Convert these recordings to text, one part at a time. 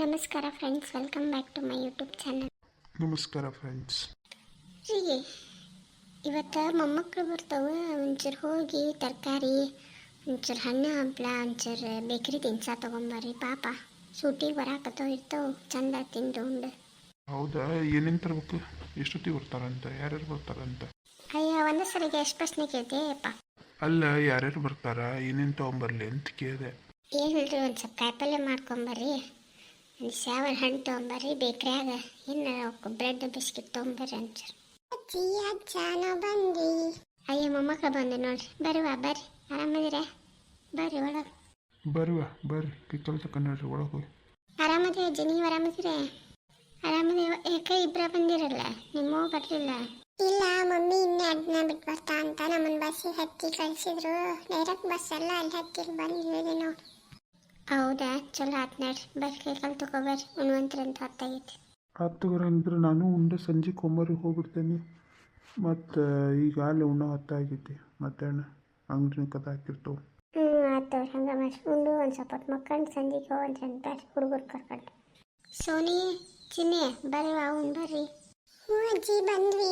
ನಮಸ್ಕಾರ friends welcome back to my YouTube channel ನಮಸ್ಕಾರ friends ಹೀಗೆ ಇವತ್ತು ಮೊಮ್ಮಕ್ಕಳು ಬರ್ತಾವೆ ಒಂಚೂರು ಹೋಗಿ ತರಕಾರಿ ಒಂಚೂರು ಹಣ್ಣು ಹಂಪ್ಲ ಒಂಚೂರು ಬೇಕ್ರಿ ತಿನ್ಸ ತೊಗೊಂಬರ್ರಿ ಪಾಪ ಸೂಟಿಗೆ ಬರಾಕತ್ತೋ ಇರ್ತವೆ ಚಂದ ತಿಂದು ಉಂಡು. ಹೌದಾ ಏನೇನು ತರಬೇಕು? ಎಷ್ಟೊತ್ತಿಗೆ ಬರ್ತಾರಂತ? ಯಾರ್ಯಾರು ಬರ್ತಾರಂತ? ಅಯ್ಯ ಒಂದು ಸರಿಗೆ ಎಷ್ಟು ಪ್ರಶ್ನೆ ಅಪ್ಪ ಅಲ್ಲ ಯಾರ್ಯಾರು ಬರ್ತಾರ ಏನೇನು ತೊಗೊಂಬರ್ಲಿ ಅಂತ ಕೇಳಿದೆ. ಏನು ಹೇಳ್ರಿ ಒಂದು ಸ್ವಲ್ಪ ಕಾಯಿಪಲ್ಯ ಮಾಡ್ಕೊಂಬರ್ರಿ. ಒಂದು ಸ್ಯಾವಲ್ ಹಣ್ಣು ತೊಗೊಂಬರ್ರಿ ಬೇಕ್ರಿಯಾಗ ಏನು ಬ್ರೆಡ್ ಬಿಸ್ಕಿಟ್ ತೊಗೊಂಬರ್ರಿ ಅಂತಾರೆ ಅಜ್ಜಿ ಅಜ್ಜ ನಾವು ಬಂದ್ವಿ ಅಯ್ಯ ಮೊಮ್ಮಕ್ಕಳು ಬಂದು ನೋಡ್ರಿ. ಬರುವ ಬರ್ರಿ. ಆರಾಮದಿರ? ಬರ್ರಿ ಒಳಗೆ. ಬರುವ ಬರ್ರಿ. ಕಿಕ್ಕಲ್ ತಕೊಂಡ್ರಿ ಒಳಗೆ ಹೋಗಿ. ಆರಾಮದೇ ಅಜ್ಜಿ? ನೀವು ಆರಾಮದಿರ? ಆರಾಮದೇವ ಏಕೆ ಇಬ್ಬರ ಬಂದಿರಲ್ಲ? ನಿಮ್ಮವ್ವ ಬರಲಿಲ್ಲ? ಇಲ್ಲ ಮಮ್ಮಿ ಇನ್ನೇ ಅದನ್ನ ಬಿಟ್ಟು ಬರ್ತಾ ಅಂತ ನಮ್ಮನ್ನ ಬಸ್ಸಿಗೆ ಹತ್ತಿ ಕಳಿಸಿದ್ರು. ಡೈರೆಕ್ಟ್ ಬಸ್ ಅಲ್ಲ ಅಲ್ಲಿ ಹತ್ತಿ ಬಂದು ಹೇಳಿದೆ ನೋಡಿ ಹೌದಾ? ಚಲೋ ಆತ್ ನಡ್ರಿ ಬಸ್ ಕೈಕಲ್ ತಗೋಬರ್ರಿ ಉಣ್ವಂತ್ರಂತ ಹೊತ್ತಾಗೈತಿ ಹತ್ತುವರೆ ಅಂದ್ರೆ ನಾನು ಉಂಡೆ ಸಂಜೆ ಕೊಂಬರಿಗೆ ಹೋಗ್ಬಿಡ್ತೇನೆ. ಮತ್ತು ಈಗ ಅಲ್ಲಿ ಉಣ್ಣ ಹೊತ್ತಾಗೈತಿ ಮಧ್ಯಾಹ್ನ ಅಂಗಡಿನ ಕದ ಹಾಕಿರ್ತಾವೆ. ಹ್ಞೂ ಆಯ್ತು ಹಂಗೆ ಮಾಡಿ ಉಂಡು ಒಂದು ಸ್ವಲ್ಪ ಮಕ್ಕಳು ಮಕ್ಕಂಡು ಸಂಜೆಗೆ ಬರ್ರಿ ಹುಡುಗರು ಕರ್ಕೊಂಡು ಸೋನಿ ಚಿನ್ನಿ ಬರ್ರಿ ಅವ್ನು ಬರ್ರಿ. ಹ್ಞೂ ಅಜ್ಜಿ ಬಂದ್ವಿ.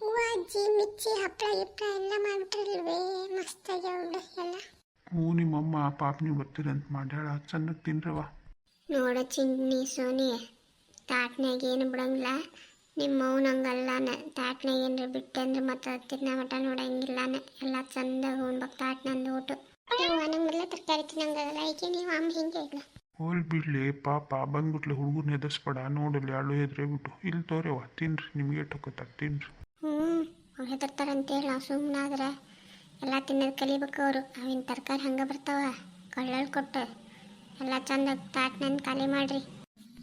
ಹ್ಞೂ ಅಜ್ಜಿ ಮಿಚ್ಚಿ ಹಪ್ಪಳ ಗಿಪ್ಪಳ ಎಲ್ಲ ಮಾಡ್ಬಿಟ್ರಲ್ವೇ. ಮಸ್ತಾಗಿ ಉಂಡು ಎಲ್ಲ. ಹ್ಞೂ ನಿಮ್ಮಮ್ಮ ಪಾಪ ನೀವು ಬರ್ತೀರಂತ ಮಾಡ್ಯಾಳ. ಚೆನ್ನಾಗಿ ತಿನ್ರವ ನೋಡ ಚಿನ್ನಿ ಸೋನಿ ತಾಟ್ನಾಗ ಏನು ಬಿಡಂಗಿಲ್ಲ. ನಿಮ್ಮ ಮೌನ ಹಂಗಲ್ಲನ ತಾಟ್ನಾಗ ಏನಾರ ಬಿಟ್ಟಂದ್ರೆ ಮತ್ತೆ ತಿನ್ನ ಮಟ ನೋಡಂಗಿಲ್ಲನ ಎಲ್ಲ ಚಂದ ಉಣ್ಬೇಕು ತಾಟ್ನಂದು ಊಟ. ನಂಗೆಲ್ಲ ತರಕಾರಿ ತಿನ್ನಂಗಲ್ಲ ಈಗ ನೀವು ಅಮ್ಮ ಹಿಂಗೆ ಇಲ್ಲ ಹೋಲ್ ಬಿಡ್ಲಿ ಪಾಪ ಬಂದ್ಬಿಟ್ಲಿ ಹುಡುಗರು ಎದರ್ಸ್ಬೇಡ ನೋಡಲಿ ಅಳು ಹೆದ್ರೆ ಬಿಟ್ಟು. ಇಲ್ಲಿ ತೋರೆವ ತಿನ್ರಿ. ನಿಮಗೆ ಟೊಕೋತಾರ ತಿನ್ರಿ. ಹ್ಞೂ ಅವ್ರು ಹೆದರ್ತಾರಂತೇಳಿ ನಾವು ಸುಮ್ಮನಾದ್ರೆ ಎಲ್ಲ ತಿನ್ನೋದು ಕಲಿಬೇಕು ಅವರು. ಅವಿನ ತರಕಾರಿ ಹಂಗೆ ಬರ್ತಾವ. ಕಳ್ಳಲ್ಲಿ ಕೊಟ್ಟು. ಎಲ್ಲ ಚಂದ ತಾಟ್ನಂದು ಖಾಲಿ ಮಾಡ್ರಿ.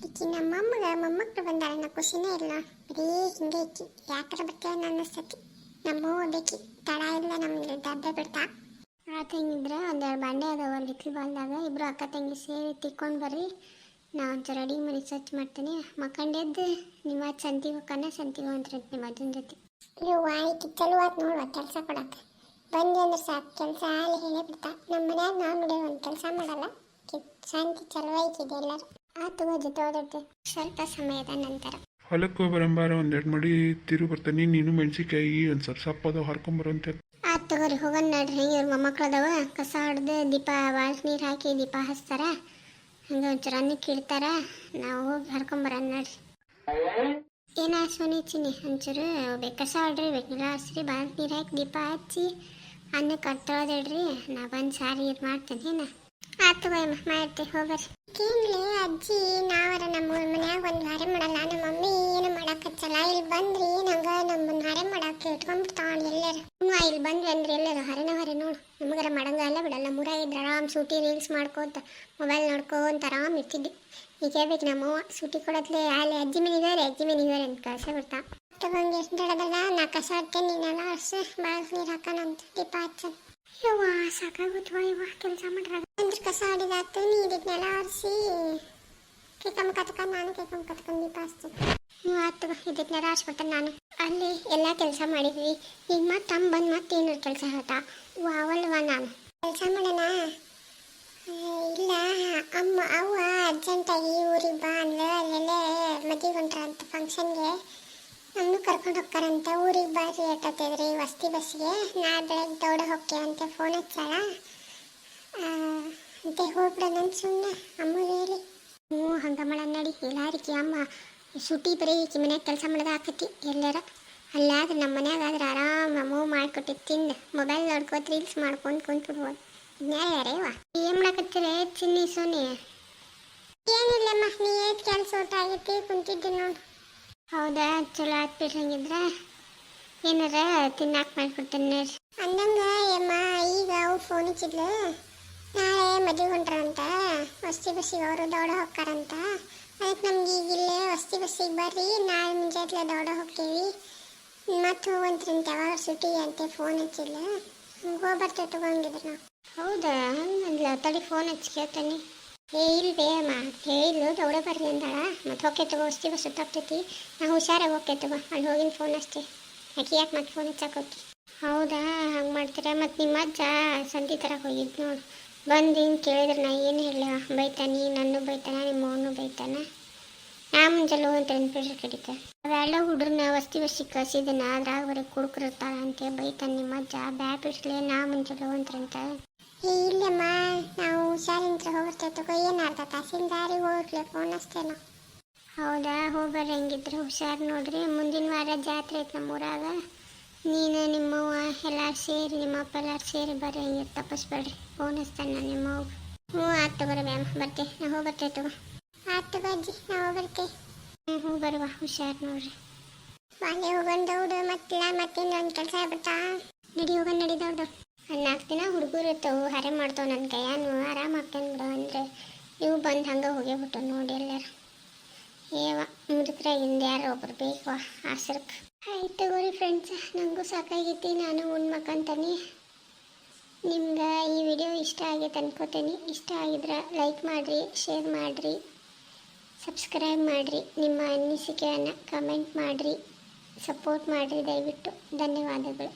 ಈಕಿ ನಮ್ಮ ಅಮ್ಮಗ ಮೊಮ್ಮಕ್ಕಳು ಬಂದಾಳ ನಾ ಖುಷಿನೇ ಇಲ್ಲ. ಬರೀ ಹಿಂಗೆ ಇಕ್ಕಿ. ಯಾಕಾರ ಬರ್ತೇವೆ ಅನ್ನಿಸ್ತತಿ? ನಮ್ಮವ್ವ ಬೇಕಿ ತಡ ಇಲ್ಲ ನಮ್ಗೆ ಡಬ್ಬೆ ಬಿಡ್ತಾ. ಆ ತಂಗಿದ್ರೆ ಒಂದೆರಡು ಬಂಡೆ ಅದಾವ ಅಲ್ಲಿ ಇಟ್ಲು ಬಾಲ್ದಾಗ. ಇಬ್ರು ಅಕ್ಕ ತಂಗಿ ಸೇರಿ ತಿಕ್ಕೊಂಡು ಬರ್ರಿ. ನಾ ಒಂಚೂರು ಅಡಿಗೆ ಮನೆ ಸ್ವಚ್ಛ ಮಾಡ್ತೀನಿ. ಮಕ್ಕಂಡೆದ್ದು ನಿಮ್ಮ ಸಂತಿಗೆ ಹೋಗ್ಕನ ಸಂತಿಗೆ ಹೋಗ್ರಿ ನಿಮ್ಮ ಅಜ್ಜನ ಜೊತೆ. ಇವು ಆಯ್ತು ಚಲೋ ಆಯ್ತು ನೋಡುವ ಕೆಲಸ ಕೊಡಕ್ಕೆ. ಬಂದು ಅಂದ್ರೆ ಸಾಕು ಕೆಲಸ ಅಲ್ಲಿ ಹೇಳೇ ಬಿಡ್ತಾ. ನಮ್ಮ ಮನ್ಯಾಗ ನಾವು ನೋಡಿ ಒಂದು ಕೆಲಸ ಮಾಡಲ್ಲ. ಶಾಂತಿ ಚಲೋ ಐತಿದೆ ಎಲ್ಲರೂ. ಆತು ಜೊತೆ ಓದಿರ್ತೀವಿ ಸ್ವಲ್ಪ ಸಮಯದ ನಂತರ. ಹೊಲಕ್ಕೆ ಬರಂಬಾರ ಒಂದೆರಡು ಮಡಿ ತಿರು ಬರ್ತಾನೆ. ನೀನು ಮೆಣಸಿಕಾಯಿ ಒಂದು ಸ್ವಲ್ಪ ಸಪ್ಪದ ಹರ್ಕೊಂಬರಂತೆ ಆತು ತಗೋರಿ ಹೋಗೋಣ ನಡ್ರಿ. ಇವ್ರ ಮೊಮ್ಮಕ್ಳು ಅದಾವ. ಕಸ ಹೊಡೆದು ದೀಪ ಬಾಳ್ಕ್ ನೀರು ಹಾಕಿ ದೀಪ ಹಚ್ತಾರ. ಹಂಗೆ ಒಂಚೂರು ಅನ್ನಕ್ಕೆ ಇಡ್ತಾರ ನಾವು ಹೋಗಿ ಹರ್ಕೊಂಬರೋಣ ನಡ್ರಿ. ಏನ ಸೋನಿ ಚಿನ್ನಿ ಒಂಚೂರು ಬೇಕು ಕಸ ಹೊಡ್ರಿ ಬೇಕಿಲ್ಲ ಹಸ್ರಿ ಬಾಳ್ಕ್ ನೀರು ಹಾಕಿ ದೀಪ ಹಚ್ಚಿ. ಅನ್ನಕ್ಕೆ ಕಟ್ಟೋದಿಡ್ರಿ ನಾ ಬಂದು ಸಾರಿ ಇದು ಮಾಡ್ತೇನೆ, ಏನ? ಆತು ಅಮ್ಮ ಅಜ್ಜಿ, ನಾವರ ನಮ್ಮ ಮನ್ಯಾಗ ಒಂದು ಹಾರೆ ಮಾಡಲ್ಲ, ನಮ್ಮ ಮಮ್ಮಿ ಏನು ಮಾಡಕಚ್ಚಲ್ಲ ಇಲ್ಲಿ ಬಂದ್ರಿ, ನಂಗೆ ನಮ್ಮನ್ನ ಹಾರೆ ಮಾಡಕ್ಕೆ ಇಟ್ಕೊಂಡ್ಬಿಡ್ತಾವ ಎಲ್ಲರೂ. ಹ್ಞೂ ಇಲ್ಲಿ ಬಂದ್ವಿ ಅಂದ್ರೆ ಎಲ್ಲರೂ ಹರೆನ ಹರೆ ನೋಡು. ನಮಗರ ಮಾಡಂಗಲ್ಲ ಬಿಡಲ್ಲ ಮೂರಾಗಿದ್ರೆ ಆರಾಮ್ ಸೂಟಿ ರೀಲ್ಸ್ ಮಾಡ್ಕೋತ ಮೊಬೈಲ್ ನೋಡ್ಕೊಂತ ಆರಾಮ್ ಇರ್ತಿದ್ವಿ. ಈಗ ಹೇಳ್ಬೇಕು ನಮ್ಮವ್ವ, ಸೂಟಿ ಕೊಡತ್ಲೆ ಅಲ್ಲಿ ಅಜ್ಜಿ ಮನೆಗಾರೆ ಅಜ್ಜಿ ಮನೆಗಾರೆ ಅಂತ ಕಳ್ಸ ಬಿಡ್ತಾ ತಗೊಂಡು ಎಷ್ಟು ದೊಡ್ಡದಲ್ಲ ನಾ ಕಸ ಹಾಕ್ತೇನೆ ನೀನೆಲ್ಲ ಅರ್ಸ ಬಾಯ್ ನೀರು ಹಾಕೋಣಂತ ದೀಪ ಹಚ್ಚ ಯವ್ವ ಸಾಕಾಗುತ್ತವ ಇವ ಕೆಲಸ ಮಾಡ್ರ ಅಂದ್ರೆ ಕಸ ಹೊಡಿದಾತು ನೀರಿದ್ನೆಲ್ಲ ಆರಿಸಿ ಕೇಕಮ್ಮ ಕತ್ಕೊಂಡು ನಾನು ಕೇಕಮ್ಮ ಕತ್ಕೊಂಡು ದೀಪ ಹಚ್ತೀನಿ. ಹ್ಞೂ ಆತು ಇದನ್ನೆಲ್ಲ ಆರಿಸ್ಬಿಟ್ಟೆ ನಾನು. ಅಲ್ಲಿ ಎಲ್ಲ ಕೆಲಸ ಮಾಡಿದ್ವಿ. ಈಗ ಮತ್ತೆ ತಮ್ಮ ಬಂದು ಮತ್ತೆ ಏನಾರು ಕೆಲಸ ಹೇಳ್ತಾ ವಾವಲ್ವ ನಾನು. ಕೆಲಸ ಮಾಡೋಣ? ಇಲ್ಲ. ಅಮ್ಮ, ಅವ್ವ, ಅರ್ಜೆಂಟಾಗಿ ಊರಿಗೆ ಬಾ ಅಂದ್ರೆ ಅಲ್ಲೆಲ್ಲೇ ಮದುವೆ ಹೊಂಟ್ರ ಅಂತ ಫಂಕ್ಷನ್ಗೆ ನಮ್ಮನ್ನು ಕರ್ಕೊಂಡು ಹೋಗ್ತಾರಂತೆ. ಊರಿಗೆ ಬರ್ರಿ ಎಟ್ಟತ್ತಿದ್ರಿ ವಸ್ತಿ ಬಸ್ಸಿಗೆ. ನಾ ಬೆಳಗ್ಗೆ ದೌಡ ಅಂತ ಫೋನ್ ಹಚ್ಚಾಳ. ಅಂತೆ ಹೋಗ್ಬಿಡೋಣ ಸುಮ್ಮನೆ ಅಮ್ಮಗೆ ಹೇಳಿ. ಹ್ಞೂ ಹಂಗೆ ಮಾಡ ನಡಿ. ಎಲ್ಲಾರಿಕಿ ಅಮ್ಮ, ಸುಟಿ ಬರೀ ಈಕಿ ಮನ್ಯಾಗ ಕೆಲಸ ಮಾಡೋದು ಆಕತಿ. ಎಲ್ಲರ? ಅಲ್ಲಾದ್ರೆ ನಮ್ಮ ಮನ್ಯಾಗ ಆದ್ರೆ ಆರಾಮ್ ಮೂವ್ ಮಾಡಿಕೊಟ್ಟು ತಿಂದು. ಮೊಬೈಲ್ ನೋಡ್ಕೋತ ರೀಲ್ಸ್ ಮಾಡ್ಕೊಂಡು ಕುಂತ್ಬಿಡ್ಬೋದು. ನ್ಯಾಯರೇವ ಏನು ಮಾಡಕತ್ತೀರಿ ಚಿನ್ನಿ ಸೋನಿ ಏನಿಲ್ಲಮ್ಮ, ನೀ ಏಟ್ ಕೆಲಸ ಊಟ ಆಗೈತಿ? ಕುಂತಿದ್ದೆ ನೋಡು. ಹೌದಾ? ಚಲೋ ಆತ್ ಬಿಡ್ರಿ ಹಂಗಿದ್ರೆ. ಏನಾರ ತಿನ್ನಾಕ ಮಾಡ್ಕೊಡ್ತೇನೆ ಅಂದಂಗ ಅಮ್ಮ ಈಗ ಅವು ಫೋನ್ ಹಚ್ಚಿದ್ಲು. ನಾಳೆ ಮದುವೆ ಹೊಂಟ್ರಂತ. ವಸ್ತಿ ಬಸ್ಸಿಗೆ ಅವರು ದೌಡ ಹೋಗ್ತಾರಂತ ಅದಕ್ಕೆ ನಮ್ಗೆ ಈಗ ಇಲ್ಲೇ ವಸ್ತಿ ಬಸ್ಸಿಗೆ ಬರ್ರಿ ನಾಳೆ ಮುಂಜಾನೆ ದೌಡ ಹೋಗ್ತೀವಿ. ಮತ್ತೆ ಹೋಗಂತ್ರಂತ ಯಾವಾಗ ಸುಟಿ ಅಂತ ಫೋನ್ ಹಚ್ಚಿಲ್ಲ ಹೋಗ್ಬರ್ತೇವೆ ತಗೊಂಡಿದ್ರು ನಾವು. ಹೌದಾ? ಹಂಗಂದ್ಲ ತಡಿ ಫೋನ್ ಹಚ್ಚಿ ಕೇಳ್ತೇನೆ. ಏ ಇಲ್ವೇ ಅಮ್ಮ ಹೇಳಿದ್ಲು ದೌಡ ಬರ್ರಿ ಅಂದಾಳ. ಮತ್ತೆ ಹೋಗಿ ತಗೋ ಬಸ್ ಸುತ್ತಾಗ್ತೈತಿ ನಾವು ಹುಷಾರಾಗಿ ಹೋಗಿ ತಗೋ ಅಲ್ಲಿ ಹೋಗಿನ ಫೋನ್ ಅಷ್ಟೇ. ಆಕೆ ಯಾಕೆ ಮತ್ತೆ ಫೋನ್ ಹಚ್ಚಕ್ಕೆ ಹೌದಾ ಹಂಗೆ ಮಾಡ್ತೀರಾ? ಮತ್ತು ನಿಮ್ಮ ಅಜ್ಜ ಸಂತಿ ತರಕ್ಕೆ ಹೋಗಿದ್ದು ನೋಡು. ಬಂದು ಹಿಂಗೆ ಕೇಳಿದ್ರೆ ನಾ ಏನು ಹೇಳ ಬೈತಾನೆ ನನ್ನ ಬೈತಾನ ನಿಮ್ಮ ಅವನು ಬೈತಾನ. ನಾ ಮುಂಜಾನೆ ಹೋಗಂತ ಬಿಡ್ರಿ ಕಡಿತ. ಅವೆಲ್ಲ ಹುಡ್ರನ್ನ ವಸ್ತಿ ವಸ್ತಿ ಕಸಿದನ ಅದ್ರಾಗ ಬರೀ ಕುಡ್ಕಿರ್ತಾಳ ಅಂತ ಬೈತಾನೆ ನಿಮ್ಮ ಅಜ್ಜ. ಬ್ಯಾ ಬಿಡ್ಸ್ಲೆ ನಾ ಮುಂಜಾನೆ ಹೋಗಂತ ಏ ಇಲ್ಲಮ್ಮ ಹುಷಾರಿಂತ್ರ ಹೋಗ್ತೈತೋ ಏನು ಅರ್ಧ ದಾರಿ ಹೋಗ್ಲಿ ಫೋನ್ ಅಷ್ಟೇನೋ. ಹೌದಾ? ಹೋಗ್ಬರ್ರಿ ಹಂಗಿದ್ರೆ ಹುಷಾರು ನೋಡ್ರಿ. ಮುಂದಿನ ವಾರ ಜಾತ್ರೆ ಐತೆ ನಮ್ಮ ಊರಾಗ ನೀನು ನಿಮ್ಮವ್ವ ಎಲ್ಲಾರು ಸೇರಿ ನಿಮ್ಮಪ್ಪ ಎಲ್ಲಾರು ಸೇರಿ ಬರ್ರಿ ಹಂಗೆ ತಪ್ಪಿಸ್ಬೇಡ್ರಿ. ಫೋನ್ ಹಚ್ತಾನೆ ನಾನು ನಿಮ್ಮ ಅವ್ವ ಹ್ಞೂ ಆಯ್ತು ತಗೋರಿ ಮ್ಯಾಮ್ ಬರ್ತೆ. ನಾ ಹೋಗಿ ಬರ್ತೇವೆ ತಗೋ. ಆಯ್ತು ತಗೋ ಅಜ್ಜಿ ನಾವು ಬರ್ತೆ ಹ್ಞೂ ಬರುವ. ಹುಷಾರು ನೋಡ್ರಿ. ಬಾಲ್ಯ ಹೋಗಂದವ್ಡು ಮತ್ತಿಲ್ಲ ಮತ್ತೇನು ಒಂದು ಕೆಲಸ ಆಗ್ಬಿಡ್ತಾ? ನಡಿ ಹೋಗೋಣ ನಡಿ ದೌಡು. ನಾಲ್ಕು ದಿನ ಹುಡುಗರು ಇರ್ತಾವು, ಹರೆ ಮಾಡ್ತಾವ ನನ್ನ ಕೈಯಾನು. ಆರಾಮ ಆಗ್ತಾನೆ ಬಿಡು ಅಂದರೆ ಇವು ಬಂದು ಹಂಗೆ ಹೋಗೇ ನೋಡಿ ಎಲ್ಲರು. ಏವ ಮುದುಕ್ರಾಗಿಂದ ಯಾರೋ ಒಬ್ರು ಬೇಕು ಆಸರಕ್ಕೆ ಆಯ್ತು ತಗೋರಿ ಫ್ರೆಂಡ್ಸ್ ನನಗೂ ಸಾಕಾಗೈತಿ, ನಾನು ಉಣ್ಮಕ್ಕಂತಾನೆ ನಿಮ್ಗೆ ಈ ವಿಡಿಯೋ ಇಷ್ಟ ಆಗೈತೆ ಅನ್ಕೋತೀನಿ. ಇಷ್ಟ ಆಗಿದ್ರೆ ಲೈಕ್ ಮಾಡಿರಿ ಶೇರ್ ಮಾಡಿರಿ ಸಬ್ಸ್ಕ್ರೈಬ್ ಮಾಡಿರಿ, ನಿಮ್ಮ ಅನಿಸಿಕೆಯನ್ನು ಕಮೆಂಟ್ ಮಾಡಿರಿ ಸಪೋರ್ಟ್ ಮಾಡಿರಿ ದಯವಿಟ್ಟು. ಧನ್ಯವಾದಗಳು.